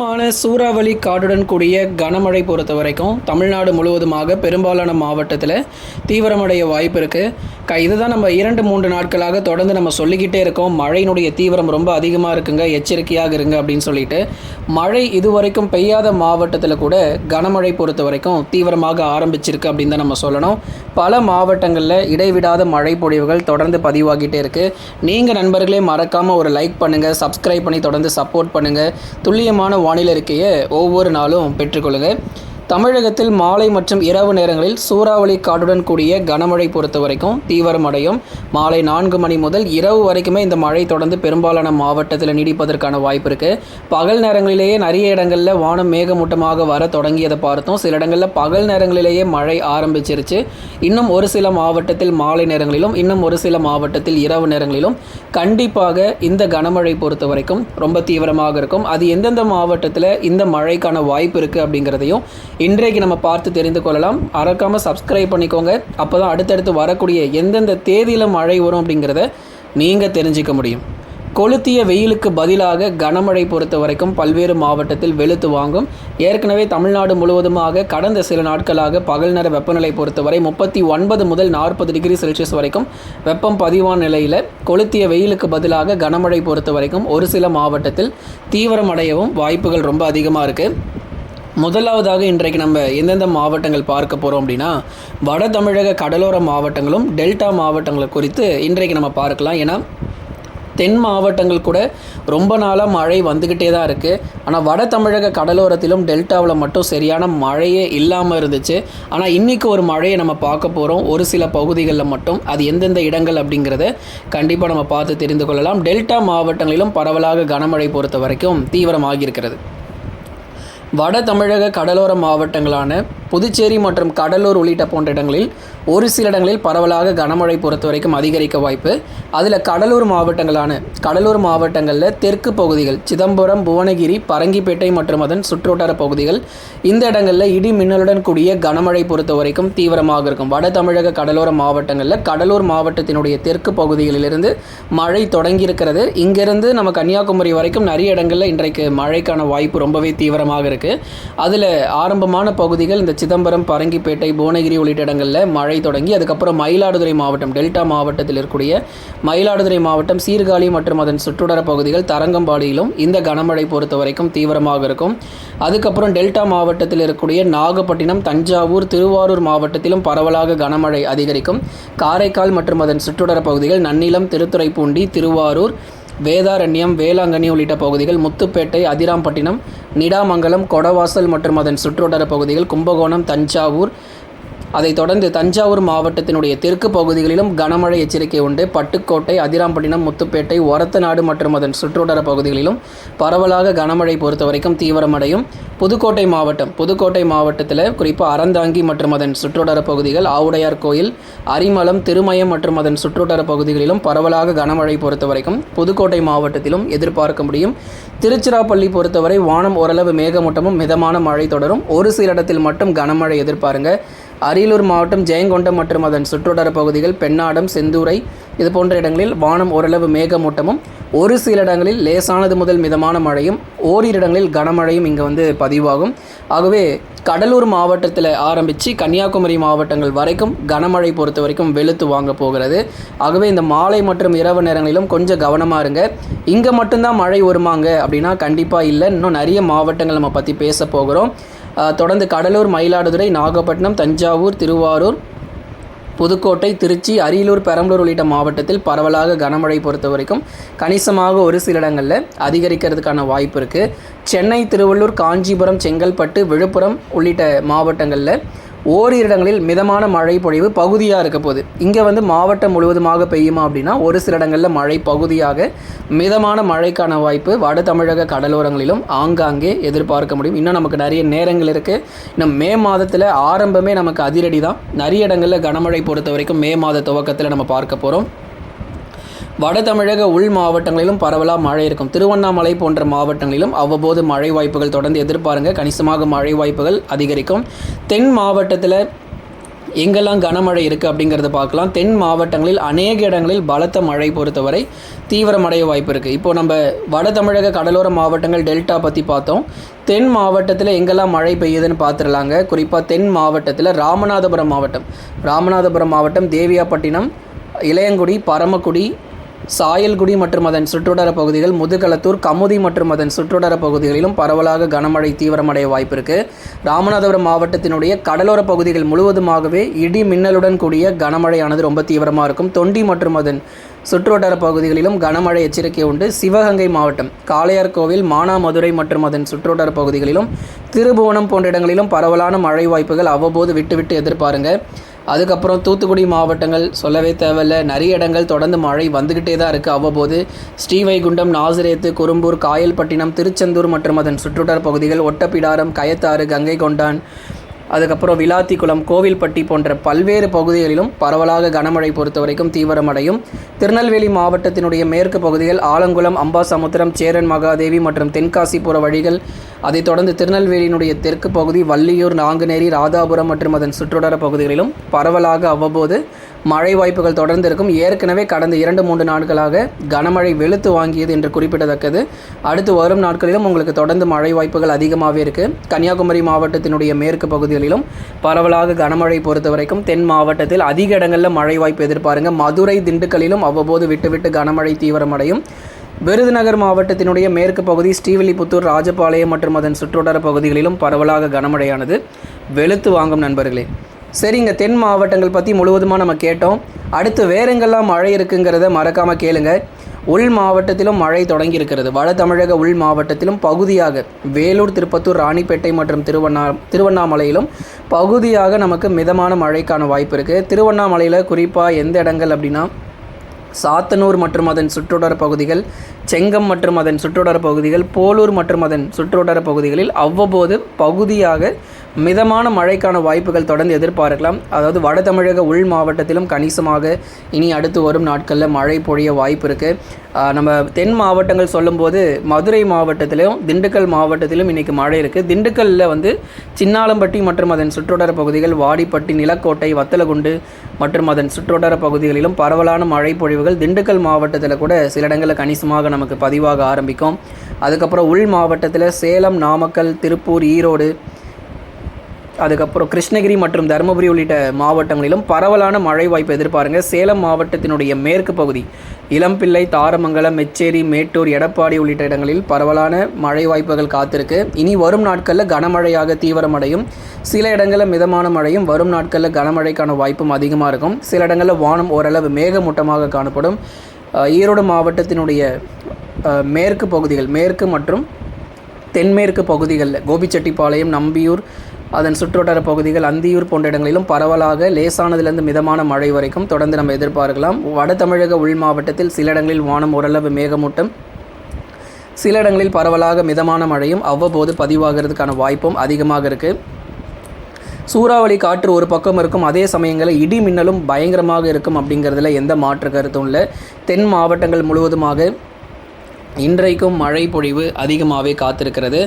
மான சூறாவளி காடுடன் கூடிய கனமழை பொறுத்த வரைக்கும் தமிழ்நாடு முழுவதுமாக பெரும்பாலான மாவட்டத்தில் தீவிரமடைய வாய்ப்பு இருக்குது க இதுதான் நம்ம இரண்டு மூன்று நாட்களாக தொடர்ந்து நம்ம சொல்லிக்கிட்டே இருக்கோம். மழையினுடைய தீவிரம் ரொம்ப அதிகமாக இருக்குங்க. எச்சரிக்கையாக இருங்க அப்படின்னு சொல்லிட்டு. மழை இதுவரைக்கும் பெய்யாத மாவட்டத்தில் கூட கனமழை பொறுத்த வரைக்கும் தீவிரமாக ஆரம்பிச்சிருக்கு அப்படின்னு தான் நம்ம சொல்லணும். பல மாவட்டங்களில் இடைவிடாத மழை பொழிவுகள் தொடர்ந்து பதிவாகிட்டே இருக்குது நீங்கள் நண்பர்களே மறக்காமல் ஒரு லைக் பண்ணுங்கள் சப்ஸ்கிரைப் பண்ணி தொடர்ந்து சப்போர்ட் பண்ணுங்கள் துல்லியமான வானிலை இருக்கையை ஒவ்வொரு நாளும் பெற்றுக்கொள்ளுங்கள். தமிழகத்தில் மாலை மற்றும் இரவு நேரங்களில் சூறாவளி காற்றுடன் கூடிய கனமழை பொறுத்த வரைக்கும் தீவிரமடையும் மாலை நான்கு மணி முதல் இரவு வரைக்குமே இந்த மழை தொடர்ந்து பெரும்பாலான மாவட்டத்தில் நீடிப்பதற்கான வாய்ப்பு இருக்குது பகல் நேரங்களிலேயே நிறைய இடங்களில் வானம் மேகமூட்டமாக வர தொடங்கியதை பார்த்தோம். சில இடங்களில் பகல் நேரங்களிலேயே மழை ஆரம்பிச்சிருச்சு. இன்னும் ஒரு சில மாவட்டத்தில் மாலை நேரங்களிலும் இன்னும் ஒரு சில மாவட்டத்தில் இரவு நேரங்களிலும் கண்டிப்பாக இந்த கனமழை பொறுத்த வரைக்கும் ரொம்ப தீவிரமாக இருக்கும். அது எந்தெந்த மாவட்டத்தில் இந்த மழைக்கான வாய்ப்பு இருக்குது அப்படிங்கிறதையும் இன்றைக்கு நம்ம பார்த்து தெரிந்து கொள்ளலாம். மறக்காமல் சப்ஸ்கிரைப் பண்ணிக்கோங்க. அப்போ தான் அடுத்தடுத்து வரக்கூடிய எந்தெந்த தேதியில் மழை வரும் அப்படிங்கிறத நீங்கள் தெரிஞ்சிக்க முடியும். கொளுத்திய வெயிலுக்கு பதிலாக கனமழை பொறுத்த வரைக்கும் பல்வேறு மாவட்டத்தில் வெளுத்து வாங்கும். ஏற்கனவே தமிழ்நாடு முழுவதுமாக கடந்த சில நாட்களாக பகல் நேர வெப்பநிலை பொறுத்தவரை முப்பத்தி ஒன்பது முதல் நாற்பது டிகிரி செல்சியஸ் வரைக்கும் வெப்பம் பதிவான நிலையில் கொளுத்திய வெயிலுக்கு பதிலாக கனமழை பொறுத்த வரைக்கும் ஒரு சில மாவட்டத்தில் தீவிரமடையவும் வாய்ப்புகள் ரொம்ப அதிகமாக இருக்குது முதலாவதாக இன்றைக்கு நம்ம எந்தெந்த மாவட்டங்கள் பார்க்க போகிறோம் அப்படின்னா வட தமிழக கடலோர மாவட்டங்களும் டெல்டா மாவட்டங்களை குறித்து இன்றைக்கு நம்ம பார்க்கலாம். ஏன்னா தென் மாவட்டங்கள் கூட ரொம்ப நாளாக மழை வந்துக்கிட்டே தான் இருக்குது ஆனால் வட தமிழக கடலோரத்திலும் டெல்டாவில் மட்டும் சரியான மழையே இல்லாமல் இருந்துச்சு. ஆனால் இன்றைக்கி ஒரு மழையை நம்ம பார்க்க போகிறோம் ஒரு சில பகுதிகளில் மட்டும். அது எந்தெந்த இடங்கள் அப்படிங்கிறத கண்டிப்பாக நம்ம பார்த்து தெரிந்து கொள்ளலாம். டெல்டா மாவட்டங்களிலும் பரவலாக கனமழை பொறுத்த வரைக்கும் தீவிரமாகியிருக்கிறது வட தமிழக கடலோர மாவட்டங்களான புதுச்சேரி மற்றும் கடலூர் உள்ளிட்ட போன்ற இடங்களில் ஒரு சில இடங்களில் பரவலாக கனமழை பொறுத்த வரைக்கும் அதிகரிக்க வாய்ப்பு. அதில் கடலூர் மாவட்டங்களான கடலூர் மாவட்டங்களில் தெற்கு பகுதிகள் சிதம்பரம் புவனகிரி பரங்கிப்பேட்டை மற்றும் அதன் சுற்றுவட்டார பகுதிகள் இந்த இடங்களில் இடி மின்னலுடன் கூடிய கனமழை பொறுத்த வரைக்கும் தீவிரமாக இருக்கும். வட தமிழக கடலோர மாவட்டங்களில் கடலூர் மாவட்டத்தினுடைய தெற்கு பகுதிகளிலிருந்து மழை தொடங்கியிருக்கிறது. இங்கிருந்து நம்ம கன்னியாகுமரி வரைக்கும் நிறைய இடங்களில் இன்றைக்கு மழைக்கான வாய்ப்பு ரொம்பவே தீவிரமாக இருக்குது அதில் ஆரம்பமான பகுதிகள் இந்த சிதம்பரம் பரங்கிப்பேட்டை புவனகிரி உள்ளிட்ட இடங்களில் மழை தொடங்கி அதுக்கப்புறம் மயிலாடுதுறை மாவட்டம் டெல்டா மாவட்டத்தில் இருக்கக்கூடிய மயிலாடுதுறை மாவட்டம் சீர்காழி மற்றும் அதன் சுற்றுடர பகுதிகள் தரங்கம்பாடியிலும் இந்த கனமழை பொறுத்த வரைக்கும் தீவிரமாக இருக்கும். அதுக்கப்புறம் டெல்டா மாவட்டத்தில் இருக்கக்கூடிய நாகப்பட்டினம் தஞ்சாவூர் திருவாரூர் மாவட்டத்திலும் பரவலாக கனமழை அதிகரிக்கும். காரைக்கால் மற்றும் அதன் சுற்றுடர பகுதிகள் நன்னிலம் திருத்துறைப்பூண்டி திருவாரூர் வேதாரண்யம் வேளாங்கண்ணி உள்ளிட்ட பகுதிகள் முத்துப்பேட்டை அதிராம்பட்டினம் நிடாமங்கலம் கொடவாசல் மற்றும் அதன் சுற்றுவட்டார பகுதிகள் கும்பகோணம் தஞ்சாவூர் அதைத் தொடர்ந்து தஞ்சாவூர் மாவட்டத்தினுடைய தெற்கு பகுதிகளிலும் கனமழை எச்சரிக்கை உண்டு. பட்டுக்கோட்டை அதிராம்பட்டினம் முத்துப்பேட்டை ஒரத்தநாடு மற்றும் அதன் சுற்றுவட்டார பகுதிகளிலும் பரவலாக கனமழை பொறுத்த வரைக்கும் தீவிரமடையும். புதுக்கோட்டை மாவட்டம் புதுக்கோட்டை மாவட்டத்தில் குறிப்பாக அறந்தாங்கி மற்றும் அதன் சுற்றுவட்டார பகுதிகள் ஆவுடையார் கோயில் அரிமலம் திருமயம் மற்றும் அதன் சுற்றுவட்டார பகுதிகளிலும் பரவலாக கனமழை பொறுத்த வரைக்கும் புதுக்கோட்டை மாவட்டத்திலும் எதிர்பார்க்க முடியும். திருச்சிராப்பள்ளி பொறுத்தவரை வானம் ஓரளவு மேகமூட்டமும் மிதமான மழை தொடரும். ஒரு சில இடத்தில் மட்டும் கனமழை எதிர்பாருங்க. அரியலூர் மாவட்டம் ஜெயங்கொண்டம் மற்றும் அதன் சுற்றுவட்டார பகுதிகள் பெண்ணாடம் செந்தூரை இது போன்ற இடங்களில் வானம் ஓரளவு மேகமூட்டமும் ஒரு சில இடங்களில் லேசானது முதல் மிதமான மழையும் ஓரிரு இடங்களில் கனமழையும் இங்கே வந்து பதிவாகும். ஆகவே கடலூர் மாவட்டத்தில் ஆரம்பித்து கன்னியாகுமரி மாவட்டங்கள் வரைக்கும் கனமழை பொறுத்த வரைக்கும் வெளுத்து வாங்க போகிறது. ஆகவே இந்த மாலை மற்றும் இரவு நேரங்களிலும் கொஞ்சம் கவனமாக இருங்க. இங்கே மட்டும்தான் மழை வருமாங்க அப்படின்னா கண்டிப்பாக இல்லை. இன்னும் நிறைய மாவட்டங்கள் நம்ம பற்றி பேச போகிறோம். தொடர்ந்து கடலூர் மயிலாடுதுறை நாகப்பட்டினம் தஞ்சாவூர் திருவாரூர் புதுக்கோட்டை திருச்சி அரியலூர் பெரம்பலூர் உள்ளிட்ட மாவட்டத்தில் பரவலாக கனமழை பொறுத்த வரைக்கும் கணிசமாக ஒரு சில இடங்களில் அதிகரிக்கிறதுக்கான வாய்ப்பு இருக்குது சென்னை திருவள்ளூர் காஞ்சிபுரம் செங்கல்பட்டு விழுப்புரம் உள்ளிட்ட மாவட்டங்களில் ஓரிரு இடங்களில் மிதமான மழை பொழிவு பகுதியாக இருக்க போகுது. இங்கே வந்து மாவட்டம் முழுவதுமாக பெய்யுமா அப்படின்னா ஒரு சில இடங்களில் மழை பகுதியாக மிதமான மழைக்கான வாய்ப்பு வட தமிழக கடலோரங்களிலும் ஆங்காங்கே எதிர்பார்க்க முடியும். இன்னும் நமக்கு நிறைய நேரங்கள் இருக்குது இன்னும் மே மாதத்தில் ஆரம்பமே நமக்கு அதிரடி தான் நிறைய இடங்களில் கனமழை பொறுத்த வரைக்கும் மே மாத துவக்கத்தில் நம்ம பார்க்க போகிறோம் வட தமிழக உள் மாவட்டங்களிலும் பரவலாக மழை இருக்கும். திருவண்ணாமலை போன்ற மாவட்டங்களிலும் அவ்வப்போது மழை வாய்ப்புகள் தொடர்ந்து எதிர்பாருங்க. கணிசமாக மழை வாய்ப்புகள் அதிகரிக்கும். தென் மாவட்டத்தில் எங்கெல்லாம் கனமழை இருக்குது அப்படிங்கிறத பார்க்கலாம். தென் மாவட்டங்களில் அநேக இடங்களில் பலத்த மழை பொறுத்தவரை தீவிரமடைய வாய்ப்பு இருக்குது இப்போ நம்ம வட தமிழக கடலோர மாவட்டங்கள் டெல்டா பற்றி பார்த்தோம். தென் மாவட்டத்தில் எங்கெல்லாம் மழை பெய்யுதுன்னு பார்த்துடலாங்க. குறிப்பாக தென் மாவட்டத்தில் ராமநாதபுரம் மாவட்டம். ராமநாதபுரம் மாவட்டம் தேவியாப்பட்டினம் இளையங்குடி பரமக்குடி சாயல்குடி மற்றும் அதன் சுற்றுவட்டார பகுதிகள் முதுகலத்தூர் கமுதி மற்றும் அதன் சுற்றுவட்டார பகுதிகளிலும் பரவலாக கனமழை தீவிரமடைய வாய்ப்பிருக்கு. ராமநாதபுரம் மாவட்டத்தினுடைய கடலோர பகுதிகள் முழுவதுமாகவே இடி மின்னலுடன் கூடிய கனமழையானது ரொம்ப தீவிரமாக இருக்கும். தொண்டி மற்றும் அதன் சுற்றுவட்டார பகுதிகளிலும் கனமழை எச்சரிக்கை உண்டு. சிவகங்கை மாவட்டம் காளையார்கோவில் மானாமதுரை மற்றும் அதன் சுற்றுவட்டார பகுதிகளிலும் திருபுவனம் போன்ற இடங்களிலும் பரவலான மழை வாய்ப்புகள் அவ்வப்போது விட்டுவிட்டு எதிர்பாருங்கள் அதுக்கப்புறம் தூத்துக்குடி மாவட்டங்கள் சொல்லவே தேவையில்ல. நிறைய இடங்கள் தொடர்ந்து மழை வந்துக்கிட்டே தான் இருக்குது அவ்வப்போது. ஸ்ரீவைகுண்டம் நாசிரேத்து குறும்பூர் காயல்பட்டினம் திருச்செந்தூர் மற்றும் அதன் சுற்றுவட்டார பகுதிகள் ஒட்டப்பிடாரம் கயத்தாறு கங்கை கொண்டான் அதுக்கப்புறம் விளாத்திக்குளம் கோவில்பட்டி போன்ற பல்வேறு பகுதிகளிலும் பரவலாக கனமழை பொறுத்தவரைக்கும் தீவிரமடையும். திருநெல்வேலி மாவட்டத்தினுடைய மேற்கு பகுதிகள் ஆலங்குளம் அம்பாசமுத்திரம் சேரன் மகாதேவி மற்றும் தென்காசிபுர வழிகள். அதைத் தொடர்ந்து திருநெல்வேலியினுடைய தெற்கு பகுதி வள்ளியூர் நாங்குநேரி ராதாபுரம் மற்றும் அதன் சுற்றுவட்டார பகுதிகளிலும் பரவலாக அவ்வப்போது மழை வாய்ப்புகள் தொடர்ந்து இருக்கும் ஏற்கனவே கடந்த இரண்டு மூன்று நாட்களாக கனமழை வெளுத்து வாங்கியது என்று குறிப்பிடத்தக்கது. அடுத்து வரும் நாட்களிலும் உங்களுக்கு தொடர்ந்து மழை வாய்ப்புகள் அதிகமாகவே இருக்குது கன்னியாகுமரி மாவட்டத்தினுடைய மேற்கு பகுதிகளிலும் பரவலாக கனமழை பொறுத்த வரைக்கும் தென் மாவட்டத்தில் அதிக இடங்களில் மழை வாய்ப்பு எதிர்பாருங்க. மதுரை திண்டுக்கல்லிலும் அவ்வப்போது விட்டுவிட்டு கனமழை தீவிரமடையும். விருதுநகர் மாவட்டத்தினுடைய மேற்கு பகுதி ஸ்ரீவில்லிபுத்தூர் ராஜபாளையம் மற்றும் அதன் சுற்றுவட்டார பகுதிகளிலும் பரவலாக கனமழையானது. வெளுத்து வாங்கும் நண்பர்களே. சரிங்க தென் மாவட்டங்கள் பற்றி முழுவதுமாக நம்ம கேட்டோம். அடுத்து வேறெங்கெல்லாம் மழை இருக்குங்கிறத மறக்காமல் கேளுங்க. உள் மாவட்டத்திலும் மழை தொடங்கி இருக்கிறது வட தமிழக உள் மாவட்டத்திலும் பகுதியாக வேலூர் திருப்பத்தூர் ராணிப்பேட்டை மற்றும் திருவண்ணா திருவண்ணாமலையிலும் பகுதியாக நமக்கு மிதமான மழைக்கான வாய்ப்பு இருக்குது திருவண்ணாமலையில் குறிப்பாக எந்த இடங்கள் அப்படின்னா சாத்தனூர் மற்றும் அதன் சுற்றுடர பகுதிகள் செங்கம் மற்றும் அதன் சுற்றுடர பகுதிகள் போலூர் மற்றும் அதன் சுற்றுடர பகுதிகளில் அவ்வப்போது பகுதியாக மிதமான மழைக்கான வாய்ப்புகள் தொடர்ந்து எதிர்பார்க்கலாம். அதாவது வட தமிழக உள் மாவட்டத்திலும் கணிசமாக இனி அடுத்து வரும் நாட்களில் மழை பொழிய வாய்ப்பு இருக்குது நம்ம தென் மாவட்டங்கள் சொல்லும்போது மதுரை மாவட்டத்திலும் திண்டுக்கல் மாவட்டத்திலும் இன்றைக்கி மழை இருக்குது திண்டுக்கல்லில் வந்து சின்னாலம்பட்டி மற்றும் அதன் சுற்றுவட்டார பகுதிகள் வாடிப்பட்டி நிலக்கோட்டை வத்தலகுண்டு மற்றும் அதன் சுற்றுவட்டார பகுதிகளிலும் பரவலான மழை பொழிவுகள் திண்டுக்கல் மாவட்டத்தில் கூட சில இடங்களில் கணிசமாக நமக்கு பதிவாக ஆரம்பிக்கும். அதுக்கப்புறம் உள் மாவட்டத்தில் சேலம் நாமக்கல் திருப்பூர் ஈரோடு அதுக்கப்புறம் கிருஷ்ணகிரி மற்றும் தருமபுரி உள்ளிட்ட மாவட்டங்களிலும் பரவலான மழை வாய்ப்பு எதிர்பாருங்க. சேலம் மாவட்டத்தினுடைய மேற்கு பகுதி இளம்பிள்ளை தாரமங்கலம் மெச்சேரி மேட்டூர் எடப்பாடி உள்ளிட்ட இடங்களில் பரவலான மழை வாய்ப்புகள் காத்திருக்கு. இனி வரும் நாட்களில் கனமழையாக தீவிரமடையும். சில இடங்களில் மிதமான மழையும் வரும் நாட்களில் கனமழைக்கான வாய்ப்பும் அதிகமாக இருக்கும். சில இடங்களில் வானம் ஓரளவு மேகமூட்டமாக காணப்படும். ஈரோடு மாவட்டத்தினுடைய மேற்கு பகுதிகள் மேற்கு மற்றும் தென்மேற்கு பகுதிகளில் கோபிச்செட்டிப்பாளையம் நம்பியூர் அதன் சுற்றுவட்டார பகுதிகள் அந்தியூர் போன்ற இடங்களிலும் பரவலாக லேசானதிலிருந்து மிதமான மழை வரைக்கும் தொடர்ந்து நம்ம எதிர்பார்க்கலாம். வட தமிழக உள் மாவட்டத்தில் சில இடங்களில் வானம் ஓரளவு மேகமூட்டம். சில இடங்களில் பரவலாக மிதமான மழையும் அவ்வப்போது பதிவாகிறதுக்கான வாய்ப்பும் அதிகமாக இருக்குது சூறாவளி காற்று ஒரு பக்கம் இருக்கும் அதே சமயங்களில் இடி மின்னலும் பயங்கரமாக இருக்கும் அப்படிங்கிறதுல எந்த மாற்று கருத்தும் இல்லை. தென் மாவட்டங்கள் முழுவதுமாக இன்றைக்கும் மழை பொழிவு அதிகமாகவே காத்திருக்கிறது.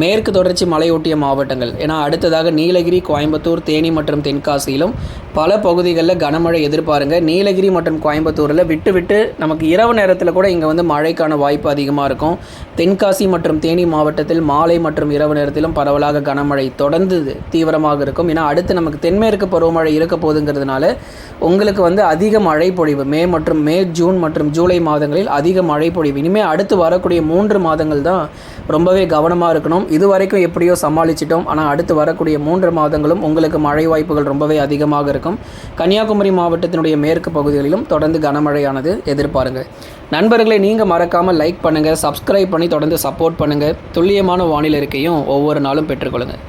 மேற்கு தொடர்ச்சி மலையொட்டிய மாவட்டங்கள் ஏன்னா அடுத்ததாக நீலகிரி கோயம்புத்தூர் தேனி மற்றும் தென்காசியிலும் பல பகுதிகளில் கனமழை எதிர்பாருங்க. நீலகிரி மற்றும் கோயம்புத்தூரில் விட்டு விட்டு நமக்கு இரவு நேரத்தில் கூட இங்கே வந்து மழைக்கான வாய்ப்பு அதிகமாக இருக்கும். தென்காசி மற்றும் தேனி மாவட்டத்தில் மாலை மற்றும் இரவு நேரத்திலும் பரவலாக கனமழை தொடர்ந்து தீவிரமாக இருக்கும். ஏன்னா அடுத்து நமக்கு தென்மேற்கு பருவமழை இருக்க போதுங்கிறதுனால உங்களுக்கு வந்து அதிக மழை பொழிவு மே மற்றும் மே ஜூன் மற்றும் ஜூலை மாதங்களில் அதிக மழை பொழிவு இனிமேல் அடுத்து வரக்கூடிய மூன்று மாதங்கள் தான் ரொம்பவே கவனமாக இருக்கணும். இது வரைக்கும் எப்படியோ சமாளிச்சிட்டோம். ஆனால் அடுத்து வரக்கூடிய மூன்று மாதங்களும் உங்களுக்கு மழை வாய்ப்புகள் ரொம்பவே அதிகமாக இருக்கும். கன்னியாகுமரி மாவட்டத்தினுடைய மேற்கு பகுதிகளிலும் தொடர்ந்து கனமழையானது எதிர்பாருங்க நண்பர்களை நீங்கள் மறக்காமல் லைக் பண்ணுங்கள் சப்ஸ்கிரைப் பண்ணி தொடர்ந்து சப்போர்ட் பண்ணுங்கள் துல்லியமான வானிலை இருக்கையும் ஒவ்வொரு நாளும் பெற்றுக்கொள்ளுங்கள்.